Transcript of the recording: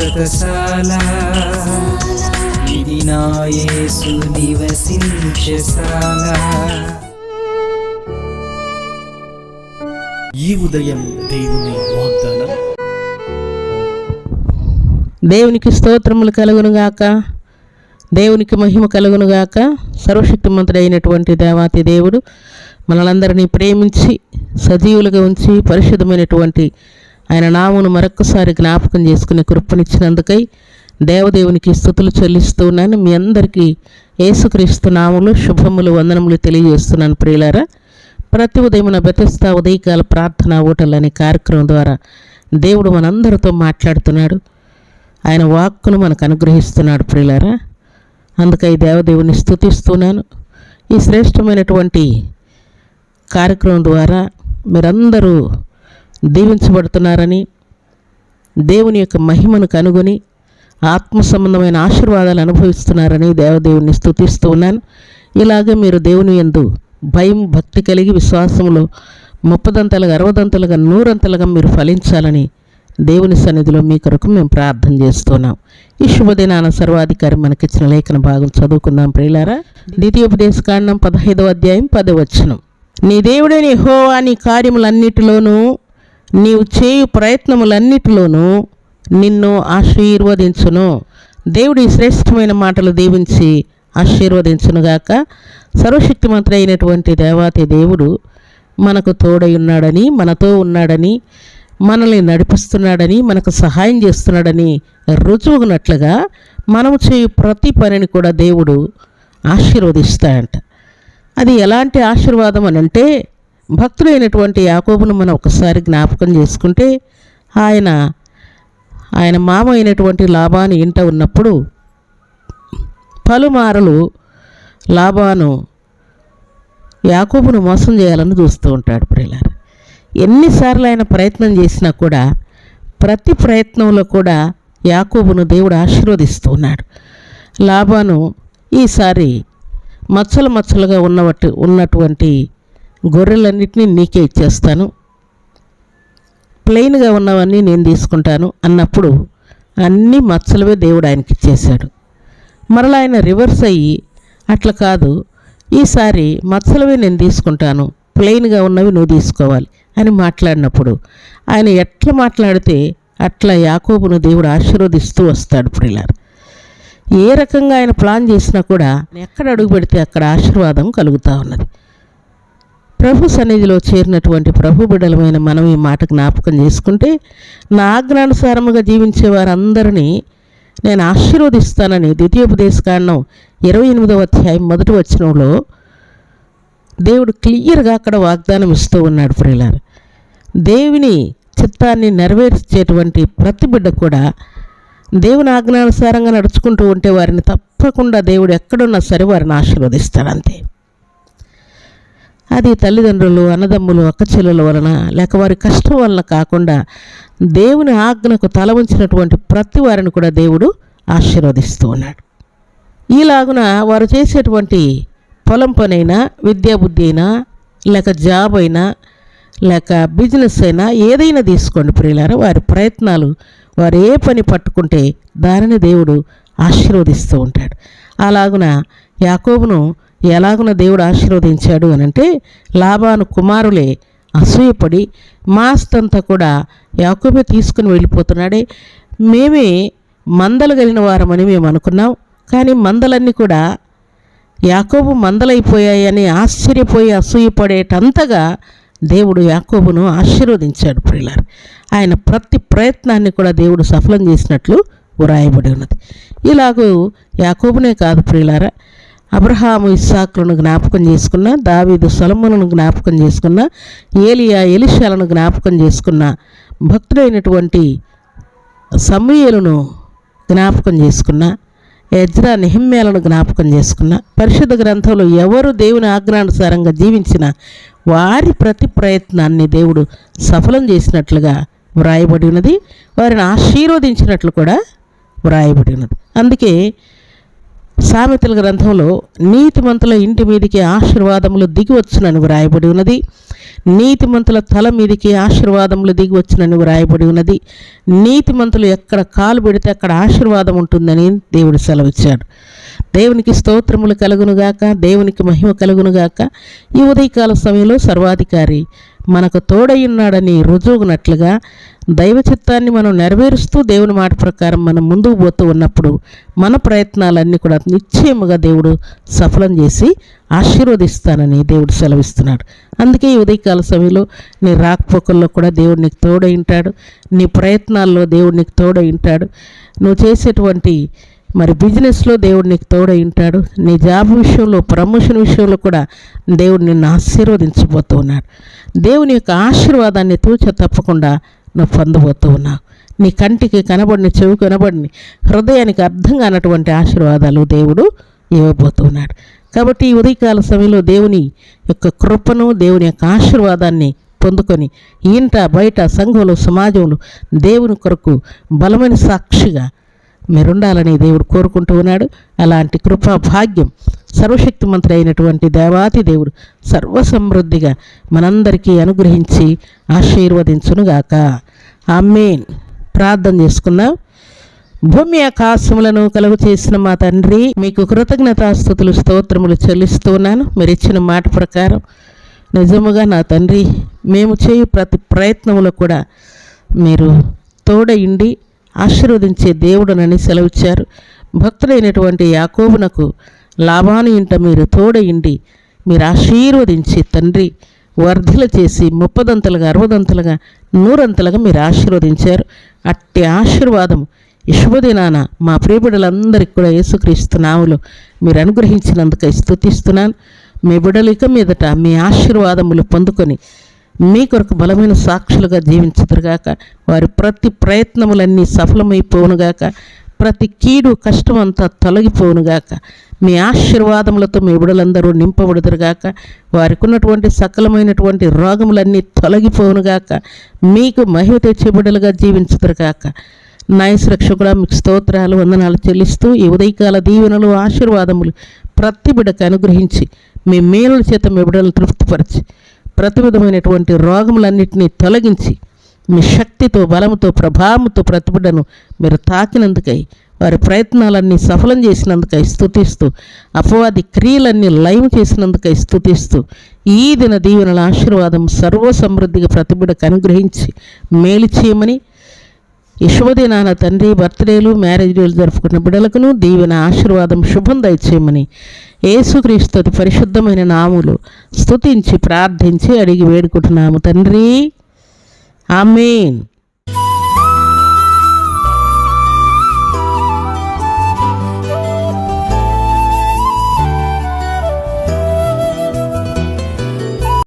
శాశ్వతశాల ఇది నా యేసు నివసించశాల ఈ ఉదయం దేవుని వాగ్దానం. దేవునికి స్తోత్రములు కలుగునుగాక దేవునికి మహిమ కలుగునుగాక సర్వశక్తిమంతుడు అయినటువంటి దేవాతి దేవుడు మనలందరినీ ప్రేమించి సజీవులుగా ఉంచి పరిశుద్ధమైనటువంటి ఆయన నామును మరొకసారి జ్ఞాపకం చేసుకునే కృపనిచ్చినందుకై దేవదేవునికి స్థుతులు చెల్లిస్తున్నాను. మీ అందరికీ యేసుక్రీస్తు నాములు శుభములు వందనములు తెలియజేస్తున్నాను ప్రియులారా. ప్రతి ఉదయం బెతస్తా ఉదయకాల ప్రార్థన ఓటలు అనే కార్యక్రమం ద్వారా దేవుడు మనందరితో మాట్లాడుతున్నాడు. ఆయన వాక్కును మనకు అనుగ్రహిస్తున్నాడు ప్రియులారా. అందుకై దేవదేవుని స్థుతిస్తున్నాను. ఈ శ్రేష్టమైనటువంటి కార్యక్రమం ద్వారా మీరందరూ దీవించబడుతున్నారని దేవుని యొక్క మహిమను కనుగొని ఆత్మ సంబంధమైన ఆశీర్వాదాలు అనుభవిస్తున్నారని దేవదేవుని స్థుతిస్తూ ఉన్నాను. ఇలాగే మీరు దేవుని యందు భయం భక్తి కలిగి విశ్వాసంలో ముప్పదంతలుగా అరవదంతలుగా నూరంతలుగా మీరు ఫలించాలని దేవుని సన్నిధిలో మీ కొరకు మేము ప్రార్థన చేస్తున్నాం. ఈ శుభదినాన సర్వాధికారి మనకిచ్చిన లేఖన భాగం చదువుకుందాం ప్రియులారా. ద్వితీయోపదేశకాండం పదహైదవ అధ్యాయం పదవచనం. నీ దేవుడైన హోవా నీ కార్యములన్నిటిలోనూ నీవు చేయు ప్రయత్నములన్నిటిలోనూ నిన్ను ఆశీర్వదించును. దేవుడి శ్రేష్టమైన మాటలు దీవించి ఆశీర్వదించునుగాక. సర్వశక్తిమంత్రి అయినటువంటి దేవాతి దేవుడు మనకు తోడై ఉన్నాడని మనతో ఉన్నాడని మనల్ని నడిపిస్తున్నాడని మనకు సహాయం చేస్తున్నాడని రుజువునట్లుగా మనము చేయు ప్రతి పనిని కూడా దేవుడు ఆశీర్వదిస్తాడంట. అది ఎలాంటి ఆశీర్వాదం అని అంటే భక్తుడైనటువంటి యాకోబును మనం ఒకసారి జ్ఞాపకం చేసుకుంటే ఆయన ఆయన మామ అయినటువంటి లాభాను ఇంట ఉన్నప్పుడు పలుమారలు లాభాను యాకోబును మోసం చేయాలని చూస్తూ ఉంటాడు ప్రియులారు. ఎన్నిసార్లు ఆయన ప్రయత్నం చేసినా కూడా ప్రతి ప్రయత్నంలో కూడా యాకోబును దేవుడు ఆశీర్వదిస్తూ ఉన్నాడు. లాభాను ఈసారి మచ్చలు మచ్చలుగా ఉన్నవట్టు ఉన్నటువంటి గొర్రెలన్నింటినీ నీకే ఇచ్చేస్తాను. ప్లెయిన్గా ఉన్నవన్నీ నేను తీసుకుంటాను అన్నప్పుడు అన్ని మచ్చలవే దేవుడు ఆయనకి ఇచ్చేశాడు. మరలా ఆయన రివర్స్ అయ్యి అట్లా కాదు ఈసారి మచ్చలవే నేను తీసుకుంటాను ప్లెయిన్గా ఉన్నవి నువ్వు తీసుకోవాలి అని మాట్లాడినప్పుడు ఆయన ఎట్లా మాట్లాడితే అట్లా యాకోబును దేవుడు ఆశీర్వదిస్తూ వస్తాడు ప్రిలార్ ఏ రకంగా ఆయన ప్లాన్ చేసినా కూడా ఎక్కడ అడుగు పెడితే అక్కడ ఆశీర్వాదం కలుగుతూ ఉన్నది. ప్రభు సన్నిధిలో చేరినటువంటి ప్రభు బిడ్డలమైన మనం ఈ మాట జ్ఞాపకం చేసుకుంటే నా ఆజ్ఞానుసారముగా జీవించే వారందరినీ నేను ఆశీర్వదిస్తానని ద్వితీయోపదేశకాండం ఇరవై ఎనిమిదవ అధ్యాయం మొదటి వచనంలో దేవుడు క్లియర్గా అక్కడ వాగ్దానం ఇస్తూ ఉన్నాడు ప్రియులారు. దేవుని చిత్తాన్ని నెరవేర్చేటువంటి ప్రతి బిడ్డ కూడా దేవుని ఆజ్ఞానుసారంగా నడుచుకుంటూ ఉంటే వారిని తప్పకుండా దేవుడు ఎక్కడున్నా సరే వారిని ఆశీర్వదిస్తాడంతే. అది తల్లిదండ్రులు అన్నదమ్ములు అక్కచెల్లెల వలన లేక వారి కష్టం వలన కాకుండా దేవుని ఆజ్ఞకు తల ఉంచినటువంటి ప్రతి వారిని కూడా దేవుడు ఆశీర్వదిస్తూ ఉన్నాడు. ఈలాగున వారు చేసేటువంటి పొలం పనైనా విద్యాబుద్ధి అయినా లేక జాబ్ అయినా లేక బిజినెస్ అయినా ఏదైనా తీసుకోండి ప్రియులారా. వారి ప్రయత్నాలు వారు ఏ పని పట్టుకుంటే దానిని దేవుడు ఆశీర్వదిస్తూ ఉంటాడు. అలాగున యాకోబును ఎలాగున దేవుడు ఆశీర్వదించాడు అని అంటే లాభాను కుమారులే అసూయపడి మాస్తంతా కూడా యాకోబే తీసుకుని వెళ్ళిపోతున్నాడే. మేమే మందలు కలిగిన వారమని మేము అనుకున్నాం. కానీ మందలన్నీ కూడా యాకోబు మందలైపోయాయని ఆశ్చర్యపోయి అసూయపడేటంతగా దేవుడు యాకోబును ఆశీర్వదించాడు ప్రియులారు. ఆయన ప్రతి ప్రయత్నాన్ని కూడా దేవుడు సఫలం చేసినట్లు వ్రాయబడి ఉన్నది. ఇలాగూ యాకోబునే కాదు ప్రియులారా అబ్రహాము ఇస్సాకులను జ్ఞాపకం చేసుకున్న దావీదు సొలములను జ్ఞాపకం చేసుకున్న ఏలియా ఎలిషాలను జ్ఞాపకం చేసుకున్న భక్తుడైనటువంటి సమూయేలును జ్ఞాపకం చేసుకున్న ఎజ్రా నిహిమ్యాలను జ్ఞాపకం చేసుకున్న పరిశుద్ధ గ్రంథంలో ఎవరు దేవుని ఆజ్ఞానుసారంగా జీవించిన వారి ప్రతి ప్రయత్నాన్ని దేవుడు సఫలం చేసినట్లుగా వ్రాయబడి ఉన్నది. వారిని ఆశీర్వదించినట్లు కూడా వ్రాయబడి ఉన్నది. అందుకే సామెతల గ్రంథంలో నీతిమంతుల ఇంటి మీదికి ఆశీర్వాదములు దిగివచ్చునని వ్రాయబడి ఉన్నది. నీతిమంతుల తల మీదికి ఆశీర్వాదములు దిగివచ్చునని వ్రాయబడి ఉన్నది. నీతిమంతులు ఎక్కడ కాలు పెడితే అక్కడ ఆశీర్వాదం ఉంటుందని దేవుడు సెలవిచ్చాడు. దేవునికి స్తోత్రములు కలుగునుగాక దేవునికి మహిమ కలుగునుగాక ఈ ఉదయకాల సమయంలో సర్వాధికారి మనకు తోడయ్యున్నాడని రుజువునట్లుగా దైవ చిత్తాన్ని మనం నెరవేరుస్తూ దేవుని మాట ప్రకారం మనం ముందుకు పోతూ ఉన్నప్పుడు మన ప్రయత్నాలన్నీ కూడా నిశ్చయముగా దేవుడు సఫలం చేసి ఆశీర్వదిస్తానని దేవుడు సెలవిస్తున్నాడు. అందుకే ఈ ఉదయకాల సమయంలో నీ రాకపోకల్లో కూడా దేవుడు నీకు తోడై ఉంటాడు. నీ ప్రయత్నాల్లో దేవుడు నీకు తోడై ఉంటాడు. నువ్వు చేసేటువంటి మరి బిజినెస్లో దేవుడు నీకు తోడై ఉంటాడు. నీ జాబ్ విషయంలో ప్రమోషన్ విషయంలో కూడా దేవుడు నిన్ను ఆశీర్వదించబోతూ ఉన్నాడు. దేవుని యొక్క ఆశీర్వాదాన్ని తూచ తప్పకుండా నువ్వు పొందబోతూ ఉన్నావు నీ కంటికి కనబడిని చెవి కనబడిని హృదయానికి అర్థం కానటువంటి ఆశీర్వాదాలు దేవుడు ఇవ్వబోతున్నాడు కాబట్టి ఈ ఉదయకాల సమయంలో దేవుని యొక్క కృపను దేవుని యొక్క ఆశీర్వాదాన్ని పొందుకొని ఇంట బయట సంఘంలో సమాజంలో దేవుని కొరకు బలమైన సాక్షిగా మీరుండాలని దేవుడు కోరుకుంటూ ఉన్నాడు. అలాంటి కృపా భాగ్యం సర్వశక్తిమంతుడు అయినటువంటి దేవాతి దేవుడు సర్వసమృద్ధిగా మనందరికీ అనుగ్రహించి ఆశీర్వదించునుగాక. ఆమెన్. ప్రార్థన చేసుకుందాం. భూమి ఆకాశములను కలుగు చేసిన మా తండ్రి మీకు కృతజ్ఞతాస్థుతులు స్తోత్రములు చెల్లిస్తూ ఉన్నాను. మీరు ఇచ్చిన మాట ప్రకారం నిజముగా నా తండ్రి మేము చేయు ప్రతి ప్రయత్నములో కూడా మీరు తోడయిండి ఆశీర్వదించే దేవుడనని సెలవిచ్చారు. భక్తుడైనటువంటి యాకోబునకు లాభాను ఇంట మీరు తోడయిండి మీరు ఆశీర్వదించి తండ్రి వర్ధిల చేసి ముప్పదంతలుగా అరవదంతలుగా నూరంతలుగా మీరు ఆశీర్వదించారు. అట్టి ఆశీర్వాదం ఇశుభదినాన శుభదినాన మా ప్రియబిడలందరికీ కూడా యేసుక్రీస్తు నాములు మీరు అనుగ్రహించినందుకై స్థుతిస్తున్నాను మీ బిడలిక మీదట మీ ఆశీర్వాదములు పొందుకొని మీ కొరకు బలమైన సాక్షులుగా జీవించదురుగాక. వారి ప్రతి ప్రయత్నములన్నీ సఫలమైపోవునుగాక. ప్రతి కీడు కష్టం అంతా తొలగిపోవునుగాక. మీ ఆశీర్వాదములతో మీ బిడలందరూ నింపబడుదురుగాక. వారికి ఉన్నటువంటి సకలమైనటువంటి రోగములన్నీ తొలగిపోనుగాక మీకు మహిమ తెచ్చే బిడలుగా జీవించుదురుగాక. నాయసురక్ష కూడా మీకు స్తోత్రాలు వందనాలు చెల్లిస్తూ ఈ ఉదయకాల దీవెనలు ఆశీర్వాదములు ప్రతి బిడకు అనుగ్రహించి మీ మేలుల చేత మీ బిడలను తృప్తిపరచి ప్రతి విధమైనటువంటి రోగములన్నింటినీ తొలగించి మీ శక్తితో బలముతో ప్రభావముతో ప్రతిబిడ్డను మీరు తాకినందుకై వారి ప్రయత్నాలన్నీ సఫలం చేసినందుకై స్థుతిస్తూ అపవాది క్రియలన్నీ లయం చేసినందుకై స్థుతిస్తూ ఈ దిన దీవెనల ఆశీర్వాదం సర్వ సమృద్ధిగా అనుగ్రహించి మేలు చేయమని ఈ శుభదినాన తండ్రి బర్త్డేలు మ్యారేజ్ డేలు జరుపుకున్న బిడ్డలకును దీవెన ఆశీర్వాదం శుభం దయచేయమని యేసుక్రీస్తు పరిశుద్ధమైన నాములు స్తుతించి ప్రార్థించి అడిగి వేడుకుంటున్నాము తండ్రి. ఆమెన్.